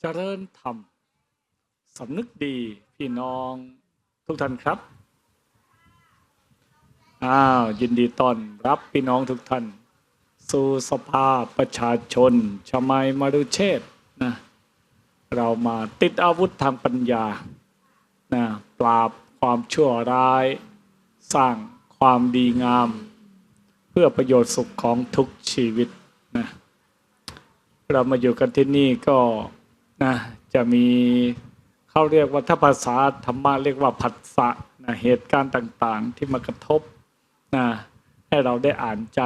เจริญธรรมสำนึกดีพี่น้องทุกท่านครับ อ้าวยินดีต้อนรับพี่น้องทุกท่าน สู่สภาประชาชนชมัยมารุเชษฐ์นะเรามาติดอาวุธทางปัญญานะปราบความชั่วร้าย สร้างความดีงาม เพื่อประโยชน์สุขของทุกชีวิตนะ เรามาอยู่กันที่นี่ก็นะจะมีเขาเรียกว่าถ้าภาษาธรรมะเรียกว่าผัสสะนะเหตุการณ์ต่างๆ ที่มากระทบนะให้เราได้อ่านใจ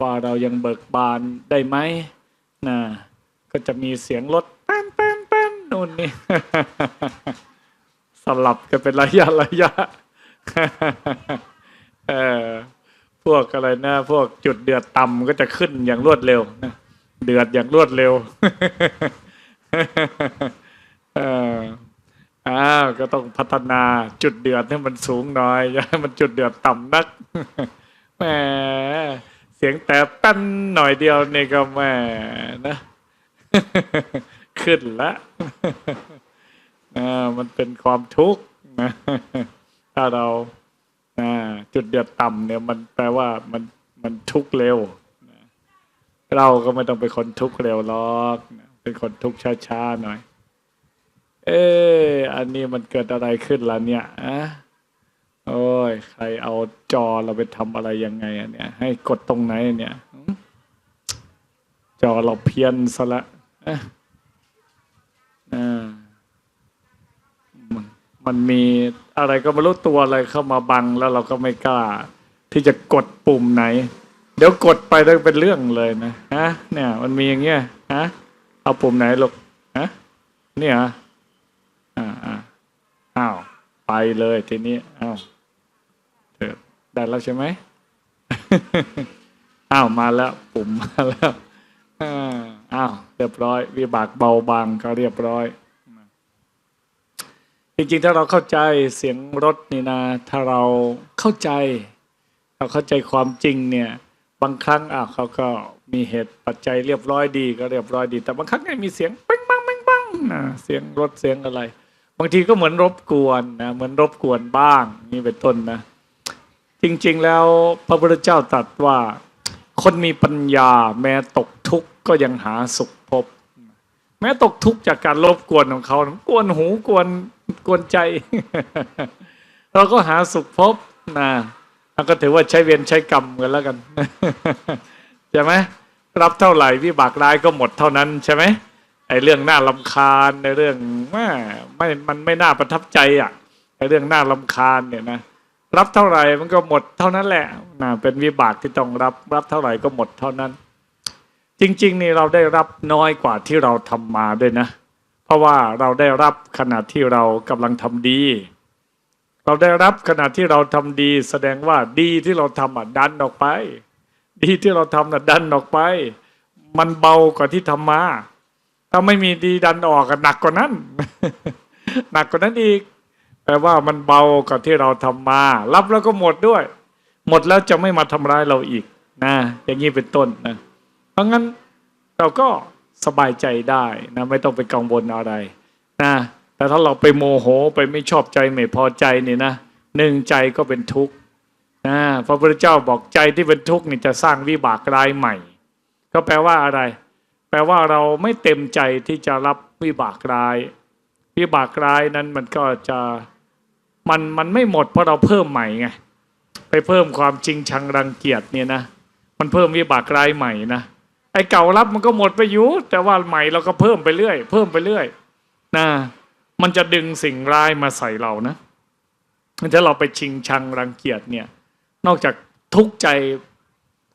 ว่าเรายังเบิกบานได้ไหมนะก็จะมีเสียงรถแป้นแป้นแป้นนู่นนี่สลับกันเป็นระยะระยะเออพวกอะไรนะ พวกจุดเดือดต่ำก็จะขึ้นอย่างรวดเร็วนะ เดือดอย่างรวดเร็วเอออ้าวก็ต้องพัฒนาจุดเดือดให้มันสูงหน่อยอย่าให้มันจุดเดือดต่ำนักแหมเสียงแต่แป้นหน่อยเดียวนี่ก็แหมนะขึ้นละอ่ามันเป็นความทุกข์นะถ้าเราอ่าจุดเดือดต่ำเนี่ย มันแปลว่ามันมันทุกข์เร็ว เราก็ไม่ต้องเป็นคนทุกข์เร็วหรอก เป็นคนทุกข์ช้าๆหน่อย เอออันนี้มันเกิดอะไรขึ้นล่ะเนี่ยอะโอ้ย ใครเอาจอเราไปทำอะไรยังไงอะเนี่ยให้กดตรงไหนเนี่ย จอเราเพี้ยนซะละอ่ามันมันมีอะไรก็ไม่รู้ตัวอะไรเข้ามาบังแล้วเราก็ไม่กล้า ที่จะกดปุ่มไหน ดี๋ยวกดไปแล้วเป็นเรื่องเลยนะฮะเนี่ย มันมีอย่างเงี้ยฮะเอาปุ่มไหนลูกฮะเนี่ยฮะอ่าอ่าอ้าวไปเลยทีนี้อ้าวเถอได้แล้วใช่ไหมอ้าวมาแล้ว ปุ่มมาแล้วอ่าอ้าวเรียบร้อย วิบากเบาบางก็เรียบร้อยจริงๆ ถ้าเราเข้าใจเสียงรถนี่นะ ถ้าเราเข้าใจ เราเข้าใจความจริงเนี่ย บางครั้งอะเขาก็มีเหตุปัจจัยเรียบร้อยดีก็เรียบร้อยดี แต่บางครั้งก็มีเสียงปังปังปังปังนะเสียงรถเสียงอะไร บางทีก็เหมือนรบกวนนะเหมือนรบกวนบ้างนี่เป็นต้นนะ จริงๆแล้วพระพุทธเจ้าตรัสว่า คนมีปัญญาแม้ตกทุกข์ก็ยังหาสุขพบ แม้ตกทุกข์จากการรบกวนของเขากวนหูกวนกวนใจ เราก็หาสุขพบนะ ก็ถือว่าใช้เวรใช้กรรมกันแล้วกันใช่ไหมรับเท่าไหร่วิบากร้ายก็หมดเท่านั้นใช่ไหมไอ้เรื่องน่าลำคาญในเรื่องแม่ไม่มันไม่น่าประทับใจอะไอ้เรื่องน่าลำคาญเนี่ยนะรับเท่าไหร่มันก็หมดเท่านั้นแหละนะเป็นวิบากที่ต้องรับรับเท่าไหร่ก็หมดเท่านั้น จริง ๆ นี่เราได้รับน้อยกว่าที่เราทำมาด้วยนะ เพราะว่าเราได้รับขณะที่เรากำลังทำดี เราได้รับขณะที่เราทำดี แสดงว่าดีที่เราทำอะดันออกไป ดีที่เราทำน่ะดันออกไป มันเบากว่าที่ทำมา ถ้าไม่มีดีดันออกก็หนักกว่านั้น หนักกว่านั้นอีกแปลว่ามันเบากว่าที่เราทำมา รับแล้วก็หมดด้วย หมดแล้วจะไม่มาทำร้ายเราอีกนะอย่างนี้เป็นต้นนะ เพราะงั้นเราก็สบายใจได้นะ ไม่ต้องไปกังวลอะไรนะ แต่ถ้าเราไปโมโหไปไม่ชอบใจไม่พอใจนี่นะหนึ่งใจก็เป็นทุกข์นะพระพุทธเจ้าบอกใจที่เป็นทุกข์นี่จะสร้างวิบากรายใหม่ ก็แปลว่าอะไร แปลว่าเราไม่เต็มใจที่จะรับวิบากราย วิบากรายนั้นมันก็จะมันมันไม่หมดเพราะเราเพิ่มใหม่ไงไปเพิ่มความจริงชังรังเกียจเนี่ยนะมันเพิ่มวิบากรายใหม่นะไอ้เก่ารับมันก็หมดไปอยู่แต่ว่าใหม่เราก็เพิ่มไปเรื่อย เพิ่มไปเรื่อยนะ มันจะดึงสิ่งร้ายมาใส่เรานะถ้าเราไปชิงชังรังเกียจเนี่ย นอกจากทุกข์ใจ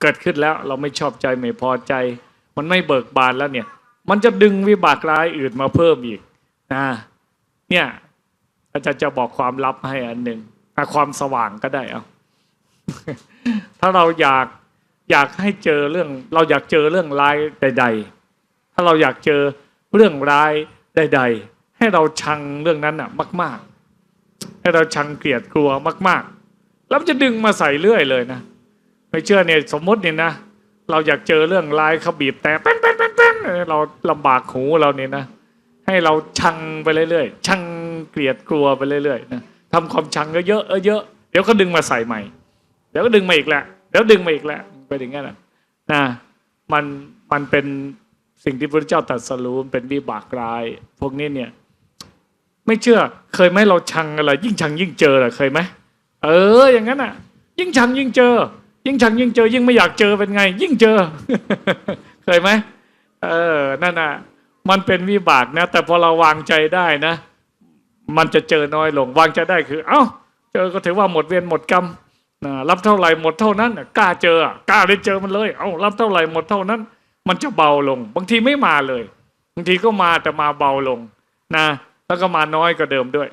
เกิดขึ้นแล้ว เราไม่ชอบใจไม่พอใจ มันไม่เบิกบานแล้วเนี่ย มันจะดึงวิบากร้ายอื่นมาเพิ่มอีกนะเนี่ยอาจารย์จะบอกความลับให้อันหนึ่งความสว่างก็ได้เอาถ้าเราอยากอยากให้เจอเรื่อง เราอยากเจอเรื่องร้ายใด ๆ ถ้าเราอยากเจอเรื่องร้ายใด ๆ ให้เราชังเรื่องนั้นอะมาก ๆ ให้เราชังเกลียดกลัวมาก ๆ แล้วมันจะดึงมาใส่เรื่อยเลยนะไม่เชื่อเนี่ยสมมติเนี่ยนะเราอยากเจอเรื่องร้ายเขาบีบแต่เป็นเป็นเป็นเป็นเราลำบากหูเราเนี่ยนะ ให้เราชังไปเรื่อยๆชังเกลียดกลัวไปเรื่อยๆนะทำความชังเยอะๆเยอะๆเดี๋ยวก็ดึงมาใส่ใหม่ เดี๋ยวก็ดึงมาอีกแหละเดี๋ยวดึงมาอีกแหละไปอย่างนั้นนะมันมันเป็นสิ่งที่พระเจ้าตรัสรู้มันเป็นวิบากร้าย พวกนี้เนี่ย ไม่เชื่อ เคยไหมเราชังอะไร ยิ่งชังยิ่งเจอเหรอเคยไหมเออ อย่างนั้นอะ ยิ่งชังยิ่งเจอ ยิ่งชังยิ่งเจอ ยิ่งไม่อยากเจอเป็นไง ยิ่งเจอ เคยไหมเออนั่นน่ะ มันเป็นวิบากนะ แต่พอเราวางใจได้นะ มันจะเจอน้อยลง วางใจได้คือ เอ้า เจอก็ถือว่าหมดเวรหมดกรรมนะรับเท่าไหร่หมดเท่านั้นกล้าเจอกล้าได้เจอมันเลย เอ้ารับเท่าไหร่หมดเท่านั้น มันจะเบาลง บางทีไม่มาเลย บางทีก็มาแต่มาเบาลงนะ แล้วก็มาน้อยกว่าเดิมด้วย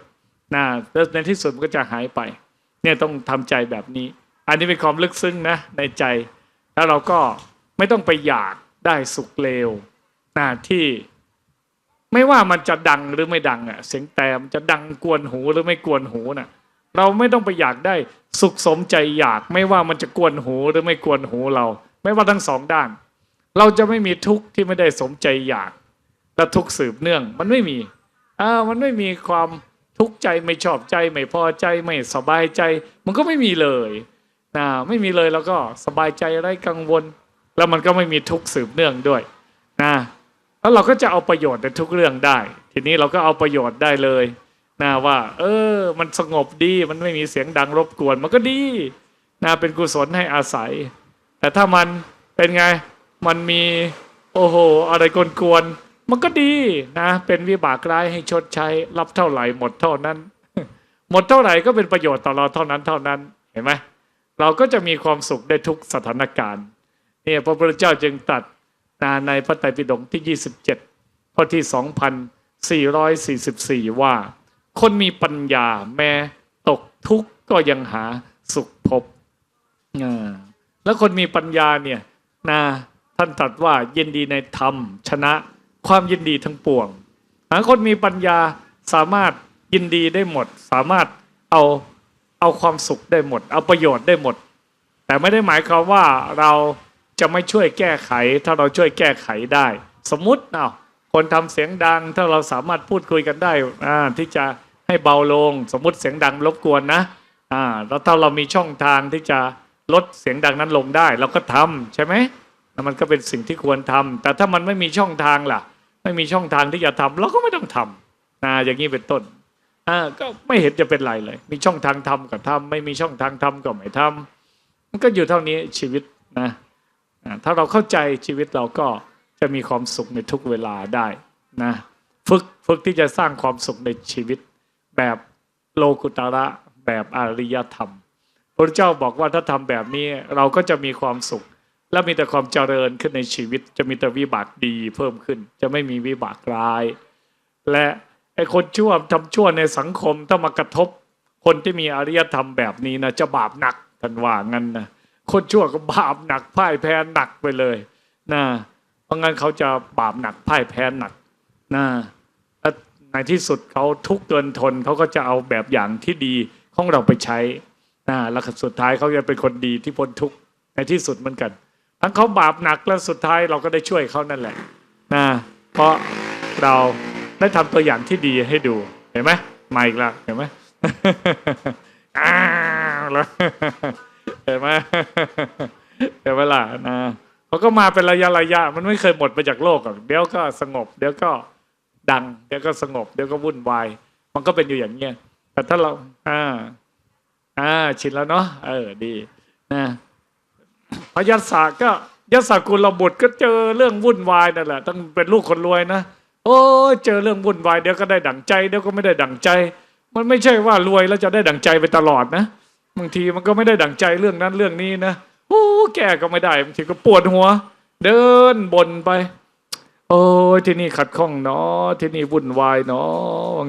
นะแล้วในที่สุดมันก็จะหายไป เนี่ยต้องทำใจแบบนี้ อันนี้เป็นความลึกซึ้งนะในใจ แล้วเราก็ไม่ต้องไปอยากได้สุขเลวนะที่ไม่ว่ามันจะดังหรือไม่ดังอะเสียงแต่มันจะดังกวนหูหรือไม่กวนหูน่ะ เราไม่ต้องไปอยากได้สุขสมใจอยาก ไม่ว่ามันจะกวนหูหรือไม่กวนหูเรา ไม่ว่าทั้งสองด้าน เราจะไม่มีทุกข์ที่ไม่ได้สมใจอยาก และทุกข์สืบเนื่องมันไม่มี อ่ามันไม่มีความทุกข์ใจไม่ชอบใจไม่พอใจไม่สบายใจ มันก็ไม่มีเลยนะไม่มีเลยแล้วก็สบายใจไร้กังวล แล้วมันก็ไม่มีทุกข์สืบเนื่องด้วยนะแล้วเราก็จะเอาประโยชน์ในทุกเรื่องได้ ทีนี้เราก็เอาประโยชน์ได้เลยนะว่า เออ มันสงบดีมันไม่มีเสียงดังรบกวน มันก็ดีนะเป็นกุศลให้อาศัย แต่ถ้ามันเป็นไงมันมีโอ้โห อะไรกวนๆ มันก็ดีนะ เป็นวิบากร้ายให้ชดใช้ รับเท่าไหร่หมดเท่านั้น หมดเท่าไหร่ก็เป็นประโยชน์ต่อเราเท่านั้นเท่านั้นเห็นไหมเราก็จะมีความสุขได้ทุกสถานการณ์เนี่ยพระพุทธเจ้าจึงตัดนะในพระไตรปิฎกที่ 27ข้อที่ 2444 ว่า คนมีปัญญาแม้ตกทุกข์ก็ยังหาสุขพบแล้วคนมีปัญญาเนี่ยนะท่านตรัสว่ายินดีในธรรมชนะ ความยินดีทั้งปวงหาคนมีปัญญาสามารถยินดีได้หมด สามารถเอาเอาความสุขได้หมด เอาประโยชน์ได้หมด แต่ไม่ได้หมายความว่าเราจะไม่ช่วยแก้ไข ถ้าเราช่วยแก้ไขได้ สมมุติเอาคนทำเสียงดัง ถ้าเราสามารถพูดคุยกันได้อ่าที่จะให้เบาลง สมมุติเสียงดังรบกวนนะอ่าแล้วถ้าเรามีช่องทางที่จะลดเสียงดังนั้นลงได้ เราก็ทำใช่ไหมมันก็เป็นสิ่งที่ควรทำแต่ถ้ามันไม่มีช่องทางล่ะ ไม่มีช่องทางที่จะทำเราก็ไม่ต้องทำอ่าอย่างนี้เป็นต้นอ่าก็ไม่เห็นจะเป็นไรเลย มีช่องทางทำก็ทำไม่มีช่องทางทำก็ไม่ทำมันก็อยู่เท่านี้ชีวิตนะถ้าเราเข้าใจชีวิตเราก็จะมีความสุขในทุกเวลาได้นะฝึกฝึกที่จะสร้างความสุขในชีวิต แบบโลกุตระแบบอริยธรรมพระเจ้าบอกว่าถ้าทำแบบนี้เราก็จะมีความสุข และมีแต่ความเจริญขึ้นในชีวิต จะมีแต่วิบากดีเพิ่มขึ้น จะไม่มีวิบากร้าย และไอ้คนชั่วทำชั่วในสังคมถ้ามากระทบ คนที่มีอริยธรรมแบบนี้นะจะบาปหนักท่านว่างั้นนะคนชั่วก็บาปหนักพ่ายแพ้หนักไปเลยนะเพราะงั้นเขาจะบาปหนักพ่ายแพ้หนักนะและในที่สุดเขาทุกข์เกินทนเขาก็จะเอาแบบอย่างที่ดีของเราไปใช้นะแล้วสุดท้ายเขาจะเป็นคนดีที่พ้นทุกข์ในที่สุดเหมือนกัน ทั้งเขาบาปหนักแล้วสุดท้ายเราก็ได้ช่วยเขานั่นแหละนะเพราะเราได้ทำตัวอย่างที่ดีให้ดูเห็นไหมมาอีกแล้วเห็นไหมอ้าวแล้วเห็นไหมเห็นไหมล่ะนะเขาก็มาเป็นระยะระยะ มันไม่เคยหมดไปจากโลกหรอกเดี๋ยวก็สงบ เดี๋ยวก็ดัง เดี๋ยวก็สงบ เดี๋ยวก็วุ่นวาย มันก็เป็นอยู่อย่างเงี้ยแต่ถ้าเรา อ่า อ่า ชินแล้วเนาะเออดีนะ พยัสสะก็ยัสสกุลบุตรก็เจอเรื่องวุ่นวายนั่นแหละต้องเป็นลูกคนรวยนะโอ้เจอเรื่องวุ่นวายเดี๋ยวก็ได้ดั่งใจเดี๋ยวก็ไม่ได้ดั่งใจ มันไม่ใช่ว่ารวยแล้วจะได้ดั่งใจไปตลอดนะบางทีมันก็ไม่ได้ดั่งใจเรื่องนั้นเรื่องนี้นะโอ้แก่ก็ไม่ได้บางทีก็ปวดหัว เดินบนไป โอ้ที่นี่ขัดข้องเนาะที่นี่วุ่นวายเนาะ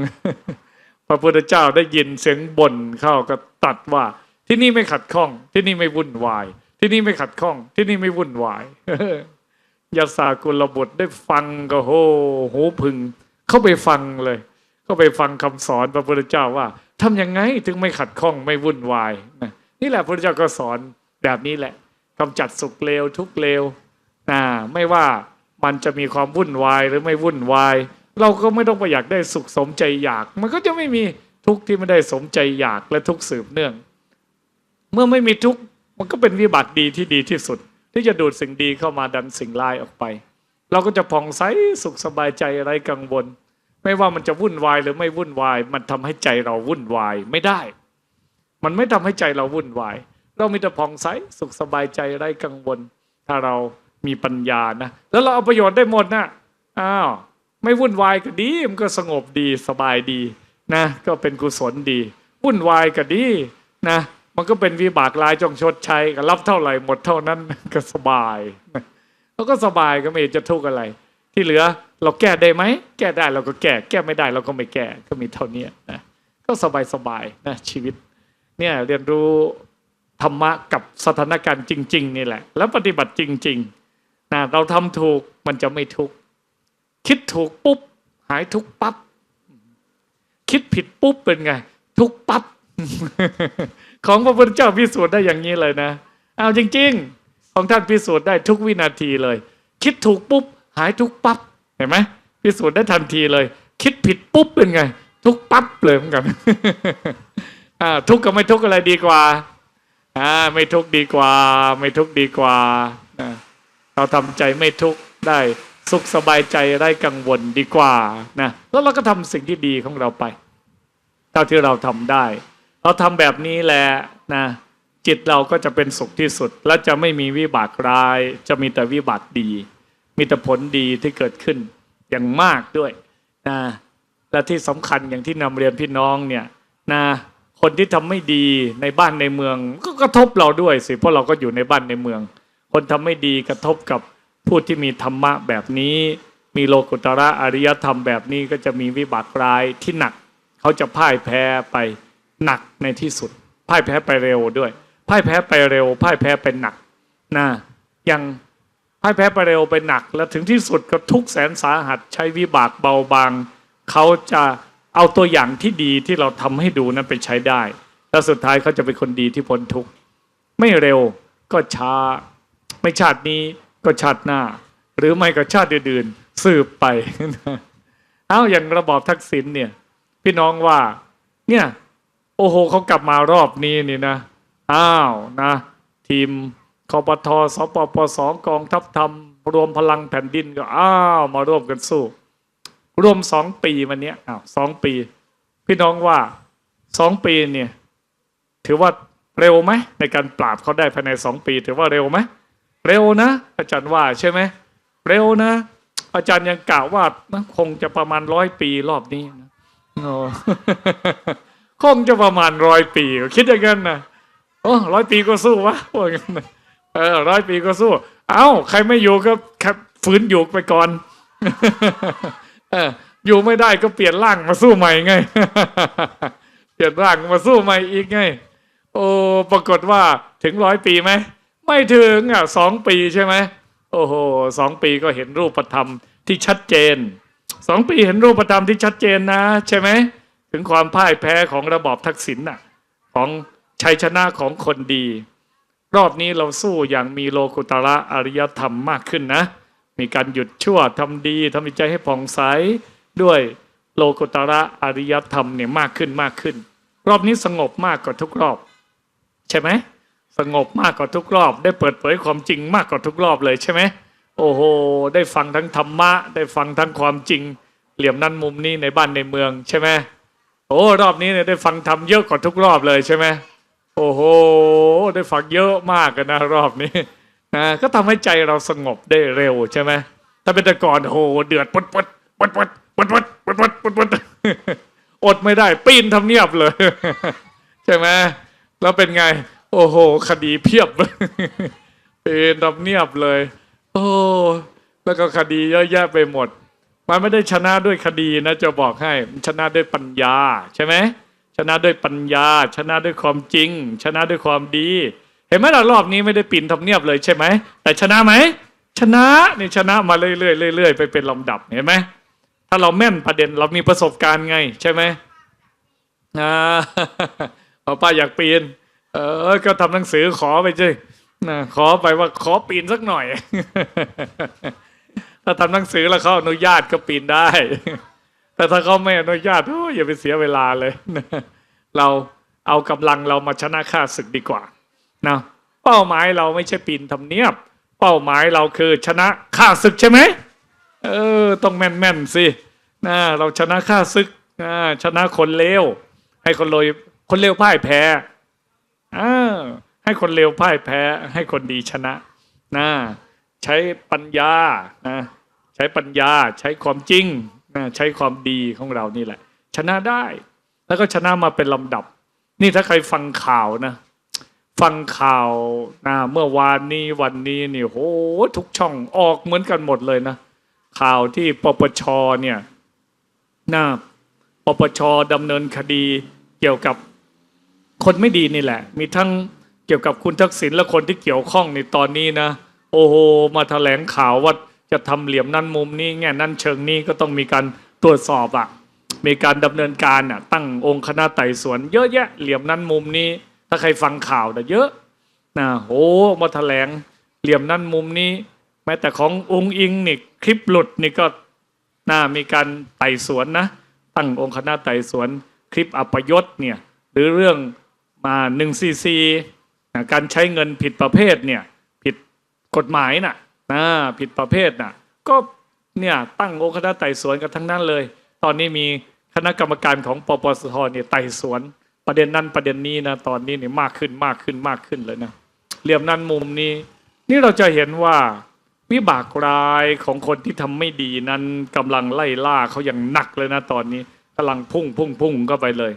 พระพุทธเจ้าได้ยินเสียงบ่นเข้าก็ตัดว่า ที่นี่ไม่ขัดข้อง ที่นี่ไม่วุ่นวาย ที่นี่ไม่ขัดข้อง ที่นี่ไม่วุ่นวายยาสากุลบุตรได้ฟังก็โหหูพึง เข้าไปฟังเลย เข้าไปฟังคำสอนพระพุทธเจ้าว่าทำยังไงถึงไม่ขัดข้องไม่วุ่นวายนะนี่แหละพระพุทธเจ้าก็สอนแบบนี้แหละกำจัดสุขเลวทุกเลวนะไม่ว่ามันจะมีความวุ่นวายหรือไม่วุ่นวาย เราก็ไม่ต้องไปอยากได้สุขสมใจอยาก มันก็จะไม่มีทุกที่ไม่ได้สมใจอยากและทุกสืบเนื่อง เมื่อไม่มีทุก มันก็เป็นวิบัติดีที่ดีที่สุด ที่จะดูดสิ่งดีเข้ามาดันสิ่งร้ายออกไป เราก็จะผ่องใสสุขสบายใจไร้กังวล ไม่ว่ามันจะวุ่นวายหรือไม่วุ่นวาย มันทำให้ใจเราวุ่นวายไม่ได้ มันไม่ทำให้ใจเราวุ่นวาย เรามีแต่ผ่องใสสุขสบายใจไร้กังวล ถ้าเรามีปัญญานะ แล้วเราเอาประโยชน์ได้หมดนะอ้าวไม่วุ่นวายก็ดีมันก็สงบดีสบายดีนะ ก็เป็นกุศลดี วุ่นวายก็ดีนะ มันก็เป็นวิบากลายจงชดใช้ก็รับเท่าไหร่หมดเท่านั้นก็สบายแล้วก็สบายก็ไม่จะทุกข์อะไร ที่เหลือเราแก้ได้ไหมแก้ได้เราก็แก้ แก้ไม่ได้เราก็ไม่แก้ก็มีเท่านี้นะก็สบายสบายนะชีวิต เนี่ยเรียนรู้ธรรมะกับสถานการณ์จริง ๆ นี่แหละ แล้วปฏิบัติจริงๆนะเราทำถูกมันจะไม่ทุกข์คิดถูกปุ๊บ หายทุกปั๊บคิดผิดปุ๊บเป็นไง ทุกปั๊บ ของพระพุทธเจ้าพิสูจน์ได้อย่างนี้เลยนะเอาจริง ๆ ของท่านพิสูจน์ได้ทุกวินาทีเลย คิดถูกปุ๊บหายทุกปั๊บเห็นไหมพิสูจน์ได้ทันทีเลย คิดผิดปุ๊บเป็นไง ทุกปั๊บเลยเหมือนกันทุกข์กับไม่ทุกข์อะไรดีกว่าอ่าไม่ทุกข์ดีกว่า ไม่ทุกข์ดีกว่าเราทำใจไม่ทุกข์ได้สุขสบายใจไร้กังวลดีกว่านะแล้วเราก็ทำสิ่งที่ดีของเราไป เท่าที่เราทำได้ เราทำแบบนี้แหละนะจิตเราก็จะเป็นสุขที่สุด และจะไม่มีวิบากร้าย จะมีแต่วิบากดี มีแต่ผลดีที่เกิดขึ้นอย่างมากด้วยนะและที่สำคัญอย่างที่นำเรียนพี่น้องเนี่ยนะคนที่ทำไม่ดีในบ้านในเมือง ก็กระทบเราด้วยสิเพราะเราก็อยู่ในบ้านในเมือง คนทำไม่ดีกระทบกับผู้ที่มีธรรมะแบบนี้ มีโลกุตระอริยธรรมแบบนี้ก็จะมีวิบากร้ายที่หนัก เขาจะพ่ายแพ้ไป หนักในที่สุดพ่ายแพ้ไปเร็วด้วยพ่ายแพ้ไปเร็วพ่ายแพ้ไปหนักนะย่างพ่ายแพ้ไปเร็วไปหนัก แล้วถึงที่สุดก็ทุกแสนสาหัสใช้วิบากเบาบางเขาจะเอาตัวอย่างที่ดีที่เราทำให้ดูนั้นไปใช้ได้ แล้วสุดท้ายเขาจะเป็นคนดีที่พ้นทุกข์ไม่เร็วก็ช้า ไม่ชาตินี้ก็ชาติหน้า หรือไม่ก็ชาติอื่นๆสืบไปเอาอย่างระบอบทักษิณเนี่ย พี่น้องว่าเนี่ย โอ้โหเขากลับมารอบนี้นี่นะอ้าวนะ ทีมคอปทสปปสกองทัพธรรม รวมพลังแผ่นดินก็อ้าวมาร่วมกันสู้รวมสองปีมันเนี้ยอ้าวสองปี พี่น้องว่าสองปีเนี่ย ถือว่าเร็วไหมในการปราบเขาได้ภายในสองปี ถือว่าเร็วไหมเร็วนะ อาจารย์ว่าใช่ไหมเร็วนะ อาจารย์ยังกล่าวว่านะคงจะประมาณร้อยปีรอบนี้นะโอ้ คงจะประมาณร้อยปี คิดอย่างนั้นนะโอ้ร้อยปีก็สู้วะว่าอย่างนั้นนะเออร้อยปีก็สู้ เอ้า ใครไม่อยู่ก็ครับฝืนอยู่ไปก่อนเอออยู่ไม่ได้ก็เปลี่ยนร่างมาสู้ใหม่ไง เปลี่ยนร่างมาสู้ใหม่อีกไง โอ้ปรากฏว่าถึงร้อยปีไหมไม่ถึงอะสองปีใช่ไหมโอ้โหสองปีก็เห็นรูปธรรมที่ชัดเจนสองปีเห็นรูปธรรมที่ชัดเจนนะ ใช่ไหม ถึงความพ่ายแพ้ของระบอบทักษิณน่ะของชัยชนะของคนดี รอบนี้เราสู้อย่างมีโลกุตระอริยธรรมมากขึ้นนะ มีการหยุดชั่วทำดีทำใจให้ผ่องใสด้วยโลกุตระอริยธรรมเนี่ยมากขึ้นมากขึ้น รอบนี้สงบมากกว่าทุกรอบ ใช่ไหมสงบมากกว่าทุกรอบ ได้เปิดเผยความจริงมากกว่าทุกรอบเลยใช่ไหมโอ้โห ได้ฟังทั้งธรรมะ ได้ฟังทั้งความจริง เหลี่ยมนั้นมุมนี้ในบ้านในเมืองใช่ไหม โอ้รอบนี้เนี่ยได้ฟังธรรมเยอะกว่าทุกรอบเลยใช่ไหมโอ้โห ได้ฟังเยอะมากกันนะรอบนี้นะก็ทำให้ใจเราสงบได้เร็วใช่ไหมถ้าเป็นแต่ก่อนโอ้โหเดือดปดปดปดปดปดปดปดปดปดปดอดไม่ได้ปีนทำเนียบเลย ใช่ไหมแล้วเป็นไง โอ้โห คดีเพียบเป็นทำเนียบเลย โอ้แล้วก็คดีเยอะแยะไปหมด มันไม่ได้ชนะด้วยคดีนะจะบอกให้มันชนะด้วยปัญญาใช่ไหมชนะด้วยปัญญา ชนะด้วยความจริง ชนะด้วยความดี เห็นไหมล่ะรอบนี้ไม่ได้ปีนทำเนียบเลยใช่ไหมแต่ชนะไหมชนะนี่ชนะมาเรื่อยๆเรื่อยๆไปเป็นลำดับเห็นไหมถ้าเราแม่นประเด็นเรามีประสบการณ์ไง ใช่ไหมอ่าเอป้าอยากปีน เออ ก็ทำหนังสือขอไปสินะขอไปว่าขอปีนสักหน่อย ถ้าทำหนังสือแล้วเขาอนุญาตก็ปีนได้ แต่ถ้าเขาไม่อนุญาตโอ้ยอย่าไปเสียเวลาเลย เราเอากำลังเรามาชนะข้าศึกดีกว่านะเป้าหมายเราไม่ใช่ปีนทำเนียบ เป้าหมายเราคือชนะข้าศึกใช่ไหมเออต้องแม่นแม่นๆสินะเราชนะข้าศึกอ่าชนะคนเลวให้คนเลวคนเลวพ่ายแพ้อ่าให้คนเลวพ่ายแพ้ ให้คนดีชนะนะใช้ปัญญานะ ใช้ปัญญาใช้ความจริงใช้ความดีของเรานี่แหละ ชนะได้ แล้วก็ชนะมาเป็นลำดับ นี่ถ้าใครฟังข่าวนะ ฟังข่าวนะเมื่อวานนี้วันนี้นี่โหทุกช่องออกเหมือนกันหมดเลยนะ ข่าวที่ปปชเนี่ยนะปปชดำเนินคดีเกี่ยวกับคนไม่ดีนี่แหละ มีทั้งเกี่ยวกับคุณทักษิณและคนที่เกี่ยวข้องในตอนนี้นะ โอ้โหมาแถลงข่าวว่าะทำเหลี่ยมนั้นมุมนี้แง่นั้นเชิงนี้ก็ต้องมีการตรวจสอบอะมีการดำเนินการอะตั้งองค์คณะไต่สวน เยอะแยะเหลี่ยมนั้นมุมนี้ ถ้าใครฟังข่าวนะเยอะนะโอ้มาแถลงเหลี่ยมนั้นมุมนี้ แม้แต่ขององค์อิงนี่คลิปหลุดนี่ก็น่ามีการไต่สวนนะตั้งองค์คณะไต่สวนคลิปอัปยศเนี่ยหรือเรื่องมาหนึ่งซีซีการใช้เงินผิดประเภทเนี่ยผิดกฎหมายน่ะ นะผิดประเภทน่ะก็เนี่ยตั้งองค์คณะไต่สวนกันทั้งนั้นเลย ตอนนี้มีคณะกรรมการของปปสทเนี่ยไต่สวน ประเด็นนั้นประเด็นนี้นะตอนนี้เนี่ยมากขึ้นมากขึ้นมากขึ้นเลยนะเหลี่ยมนั้นมุมนี้ นี่เราจะเห็นว่าวิบากรายของคนที่ทำไม่ดีนั้นกำลังไล่ล่าเขาอย่างหนักเลยนะตอนนี้กำลังพุ่งพุ่งพุ่งเข้าไปเลย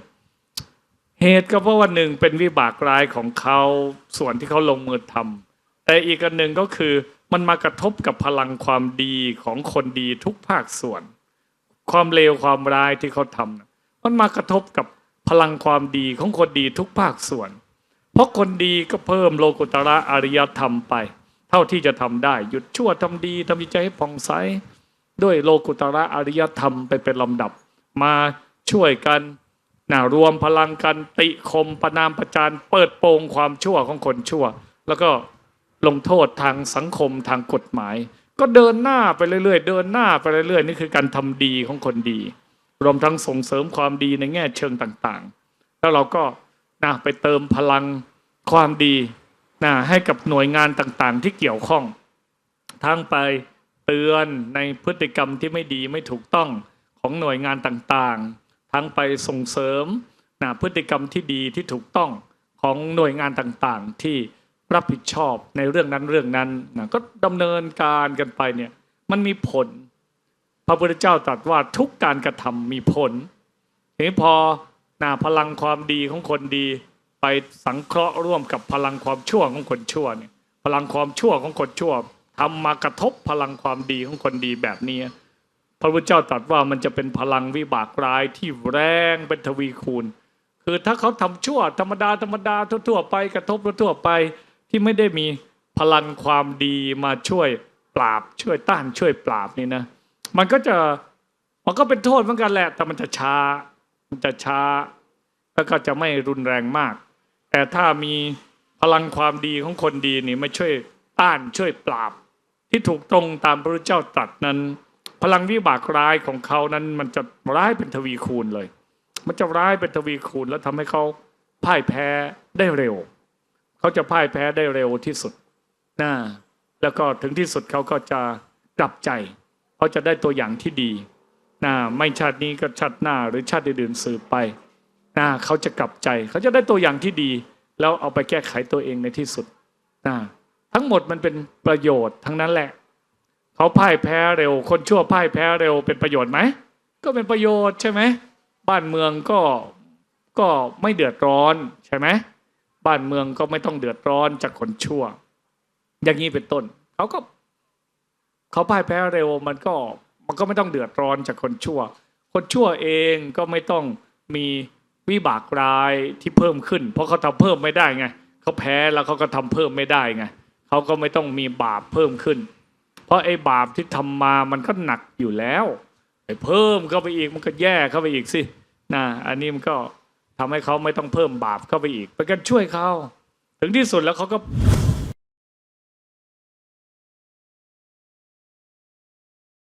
เหตุก็เพราะว่าหนึ่งเป็นวิบากรายของเขาส่วนที่เขาลงมือทำแต่อีกอันหนึ่งก็คือ มันมากระทบกับพลังความดีของคนดีทุกภาคส่วน ความเลวความร้ายที่เขาทำมันมากระทบกับพลังความดีของคนดีทุกภาคส่วน เพราะคนดีก็เพิ่มโลกุตระอริยธรรมไป เท่าที่จะทำได้ หยุดชั่วทำดีทำใจให้ผ่องใสด้วยโลกุตระอริยธรรมไปเป็นลำดับ มาช่วยกันนะรวมพลังกันติคมประนามประจานเปิดโปงความชั่วของคนชั่ว แล้วก็ ลงโทษทางสังคมทางกฎหมาย ก็เดินหน้าไปเรื่อยๆ เดินหน้าไปเรื่อยๆ นี่คือการทำดีของคนดี รวมทั้งส่งเสริมความดีในแง่เชิงต่างๆ แล้วเราก็นะไปเติมพลังความดีนะให้กับหน่วยงานต่างๆ ที่เกี่ยวข้อง ทั้งไปเตือนในพฤติกรรมที่ไม่ดีไม่ถูกต้องของหน่วยงานต่างๆ ทั้งไปส่งเสริมนะพฤติกรรมที่ดีที่ถูกต้องของหน่วยงานต่างๆ ที่ รับผิดชอบในเรื่องนั้นเรื่องนั้นนะก็ดำเนินการกันไปเนี่ยมันมีผล พระพุทธเจ้าตรัสว่าทุกการกระทำมีผลทีนี้พอนะพลังความดีของคนดี ไปสังเคราะห์ร่วมกับพลังความชั่วของคนชั่วเนี่ยพลังความชั่วของคนชั่วทำมากระทบพลังความดีของคนดีแบบนี้ พระพุทธเจ้าตรัสว่ามันจะเป็นพลังวิบากร้ายที่แรงเป็นทวีคูณ คือถ้าเขาทำชั่วธรรมดาธรรมดาทั่ว ๆ ไปกระทบทั่วๆไป ที่ไม่ได้มีพลังความดีมาช่วยปราบช่วยต้านช่วยปราบนี่นะ มันก็จะมันก็เป็นโทษเหมือนกันแหละ แต่มันจะช้า มันจะช้า แล้วก็จะไม่รุนแรงมาก แต่ถ้ามีพลังความดีของคนดีนี่มาช่วยต้านช่วยปราบ ที่ถูกตรงตามพระพุทธเจ้าตรัสนั้น พลังวิบากร้ายของเขานั้น มันจะร้ายเป็นทวีคูณเลย มันจะร้ายเป็นทวีคูณแล้วทำให้เขาพ่ายแพ้ได้เร็ว เขาจะพ่ายแพ้ได้เร็วที่สุดนะแล้วก็ถึงที่สุดเขาก็จะกลับใจเขาจะได้ตัวอย่างที่ดีนะไม่ชาตินี้ก็ชาติหน้าหรือชาติอื่นๆสืบไปนะเขาจะกลับใจ เขาจะได้ตัวอย่างที่ดี แล้วเอาไปแก้ไขตัวเองในที่สุดนะทั้งหมดมันเป็นประโยชน์ทั้งนั้นแหละ เขาพ่ายแพ้เร็ว คนชั่วพ่ายแพ้เร็วเป็นประโยชน์ไหมก็เป็นประโยชน์ใช่ไหมบ้านเมืองก็ก็ไม่เดือดร้อนใช่ไหม บ้านเมืองก็ไม่ต้องเดือดร้อนจากคนชั่ว อย่างนี้เป็นต้นเขาก็เขาพ่ายแพ้เร็วมันก็มันก็ไม่ต้องเดือดร้อนจากคนชั่ว คนชั่วเองก็ไม่ต้องมีวิบากร้ายที่เพิ่มขึ้น เพราะเขาทำเพิ่มไม่ได้ไงเขาแพ้แล้วเขาก็ทำเพิ่มไม่ได้ไงเขาก็ไม่ต้องมีบาปเพิ่มขึ้น เพราะไอ้บาปที่ทำมามันก็หนักอยู่แล้วไอ้เพิ่มเข้าไปอีกมันก็แย่เข้าไปอีกสินะอันนี้มันก็ ทำให้เขาไม่ต้องเพิ่มบาปเข้าไปอีกเป็นการช่วยเขาถึงที่สุดแล้วเขาก็